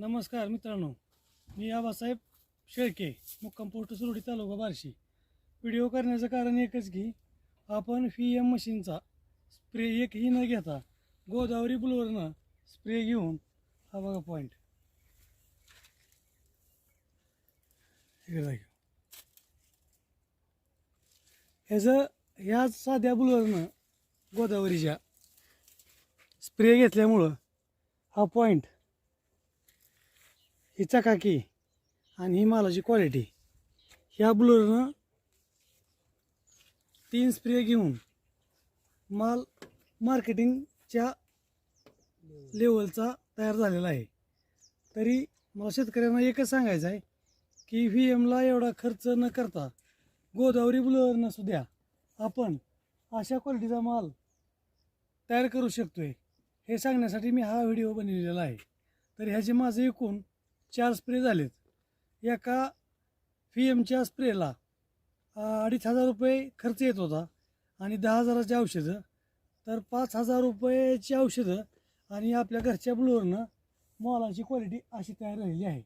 नमस्कार मित्रांनो मी आबासाहेब शेळके मुक्काम पोस्ट सुरडी तालुका बार्शी. व्हिडिओ करण्याचं कारण एकच की आपण फी एम मशीनचा स्प्रे एकही न घेता गोदावरी बुलवरनं स्प्रे घेऊन हा बघा पॉईंट ह्याचं ह्या साध्या बुलवरनं गोदावरीच्या स्प्रे घेतल्यामुळं हा पॉईंट ही चकाकी आणि ही मालाची क्वालिटी ह्या ब्लोअरनं तीन स्प्रे घेऊन माल मार्केटिंगच्या लेवलचा तयार झालेला आहे. तरी मला शेतकऱ्यांना एकच सांगायचं आहे की व्ही एमला एवढा खर्च न करता गोदावरी ब्लोअरनं सुद्धा आपण अशा क्वालिटीचा माल तयार करू शकतो आहे हे सांगण्यासाठी मी हा व्हिडिओ बनवलेला आहे. तर ह्याचे माझं एकूण चार स्प्रे झालेत. एका फी एमच्या स्प्रेला अडीच हजार रुपये खर्च येत होता आणि दहा हजाराची औषधं. तर पाच हजार रुपयाची औषधं आणि आपल्या घरच्या ब्लोअरनं मॉलाची क्वालिटी अशी तयार झालेली आहे.